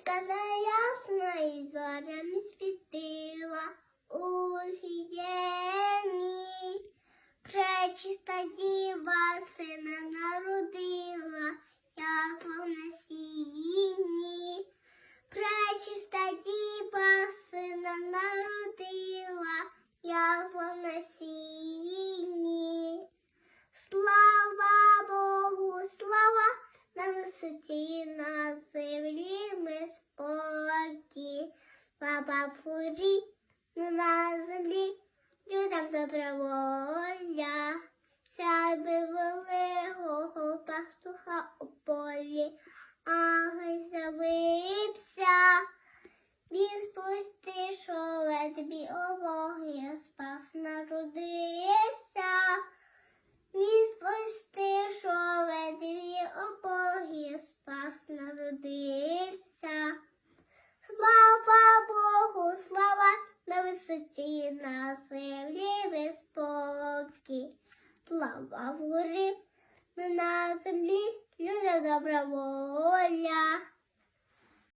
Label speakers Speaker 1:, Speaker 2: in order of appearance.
Speaker 1: Нічка неясна і зорями світила у гіємі. Пречиста діва сина народила, як в насінні. Пречиста діва сина народила, як в насінні. Слава Богу, слава на висоті на землі ми споки. Слава фурі на землі, людям добра воля. Сяби великого пастуха у полі, ангел завився. Він спустив, що ведмі обоги, спас народився. Він спустив, що ведмі обоги, спас народився. На на землі безпоки. Слава в горі, на землі, люди добра воля.